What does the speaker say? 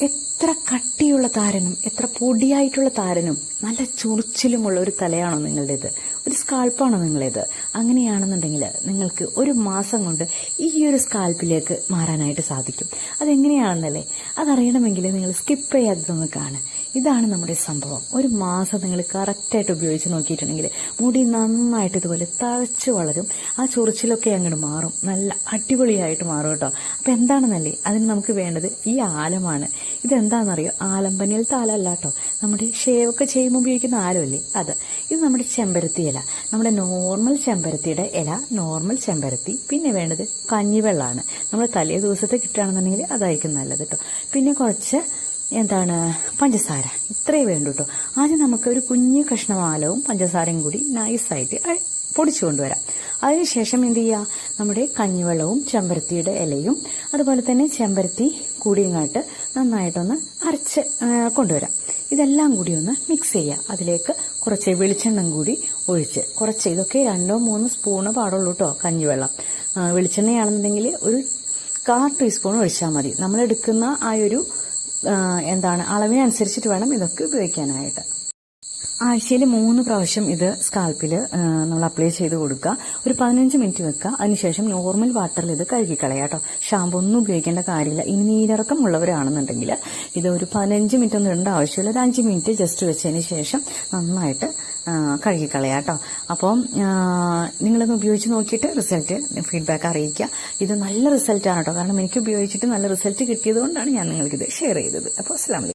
എത്ര കട്ടിയുള്ള താരനും എത്ര പൊടിയായിട്ടുള്ള താരനും നല്ല ചൊറിച്ചിലുമുള്ള ഒരു തലയാണോ നിങ്ങളുടേത്? ഒരു സ്കാൾപ്പാണോ നിങ്ങളേത് അങ്ങനെയാണെന്നുണ്ടെങ്കിൽ നിങ്ങൾക്ക് ഒരു മാസം കൊണ്ട് ഈ ഒരു സ്കാൽപ്പിലേക്ക് മാറാനായിട്ട് സാധിക്കും. അതെങ്ങനെയാണെന്നല്ലേ? അതറിയണമെങ്കിൽ നിങ്ങൾ സ്കിപ്പ് ചെയ്യാത്തതൊന്ന് കാണുക. ഇതാണ് നമ്മുടെ സംഭവം. ഒരു മാസം നിങ്ങൾ കറക്റ്റായിട്ട് ഉപയോഗിച്ച് നോക്കിയിട്ടുണ്ടെങ്കിൽ മുടി നന്നായിട്ട് ഇതുപോലെ തഴച്ചു വളരും. ആ ചൊറിച്ചിലൊക്കെ അങ്ങോട്ട് മാറും. നല്ല അടിപൊളിയായിട്ട് മാറും കേട്ടോ. അപ്പം എന്താണെന്നല്ലേ? അതിന് നമുക്ക് വേണ്ടത് ഈ ആലമാണ്. ഇതെന്താണെന്നറിയോ? ആലമ്പനിലത്തെ ആലല്ല കേട്ടോ. നമ്മുടെ ഷേവൊക്കെ ചെയ്യുമ്പോൾ ഉപയോഗിക്കുന്ന ആലമല്ലേ? അത്. ഇത് നമ്മുടെ ചെമ്പരത്തി നമ്മുടെ നോർമൽ ചെമ്പരത്തിയുടെ ഇല നോർമൽ ചെമ്പരത്തി പിന്നെ വേണ്ടത് കഞ്ഞിവെള്ളമാണ്. നമ്മൾ തലേ ദിവസത്തെ കിട്ടുകയാണെന്നുണ്ടെങ്കിൽ അതായിരിക്കും നല്ലത് കേട്ടോ പിന്നെ കുറച്ച് എന്താണ് പഞ്ചസാര. ഇത്രയേ വേണ്ടൂ കേട്ടോ ആദ്യം നമുക്ക് ഒരു കുഞ്ഞു കഷ്ണമാലവും പഞ്ചസാരയും കൂടി നൈസായിട്ട് പൊടിച്ചു കൊണ്ടുവരാം അതിനുശേഷം എന്ത് ചെയ്യുക? നമ്മുടെ കഞ്ഞിവെള്ളവും ചെമ്പരത്തിയുടെ ഇലയും അതുപോലെ തന്നെ ചെമ്പരത്തി കൂടിയങ്ങാട്ട് നന്നായിട്ടൊന്ന് അരച്ച് കൊണ്ടുവരാം. ഇതെല്ലാം കൂടി ഒന്ന് മിക്സ് ചെയ്യുക. അതിലേക്ക് കുറച്ച് വെളിച്ചെണ്ണം കൂടി ഒഴിച്ച്. കുറച്ച് ഇതൊക്കെ രണ്ടോ മൂന്നോ സ്പൂണ് പാടുള്ളൂ കേട്ടോ കഞ്ഞിവെള്ളം. വെളിച്ചെണ്ണയാണെന്നുണ്ടെങ്കിൽ ഒരു കാ ടീസ്പൂൺ ഒഴിച്ചാൽ മതി. നമ്മൾ എടുക്കുന്ന ആ ഒരു എന്താണ് അളവിനനുസരിച്ചിട്ട് വേണം ഇതൊക്കെ ഉപയോഗിക്കാനായിട്ട്. ആഴ്ചയിൽ മൂന്ന് പ്രാവശ്യം ഇത് സ്കാൽപ്പിൽ നമ്മൾ അപ്ലൈ ചെയ്ത് കൊടുക്കുക. ഒരു പതിനഞ്ച് മിനിറ്റ് വെക്കുക. അതിനുശേഷം നോർമൽ വാട്ടറിൽ ഇത് കഴുകിക്കളയാം കേട്ടോ. ഷാമ്പു ഒന്നും ഉപയോഗിക്കേണ്ട കാര്യമില്ല. ഇനി നീരിറക്കം ഉള്ളവരാണെന്നുണ്ടെങ്കിൽ ഇത് ഒരു പതിനഞ്ച് മിനിറ്റ് ഒന്നും ഇടേണ്ട ആവശ്യമില്ല. ഒരു അഞ്ച് മിനിറ്റ് ജസ്റ്റ് വെച്ചതിന് ശേഷം നന്നായിട്ട് കഴുകിക്കളയാം കേട്ടോ. അപ്പം നിങ്ങളൊന്ന് ഉപയോഗിച്ച് നോക്കിയിട്ട് റിസൾട്ട് ഫീഡ്ബാക്ക് അറിയിക്കുക. ഇത് നല്ല റിസൾട്ടാണ് കേട്ടോ. കാരണം എനിക്ക് ഉപയോഗിച്ചിട്ട് നല്ല റിസൾട്ട് കിട്ടിയത് കൊണ്ടാണ് ഞാൻ നിങ്ങൾക്കിത് ഷെയർ ചെയ്തത്. അപ്പോൾ അസ്ലാം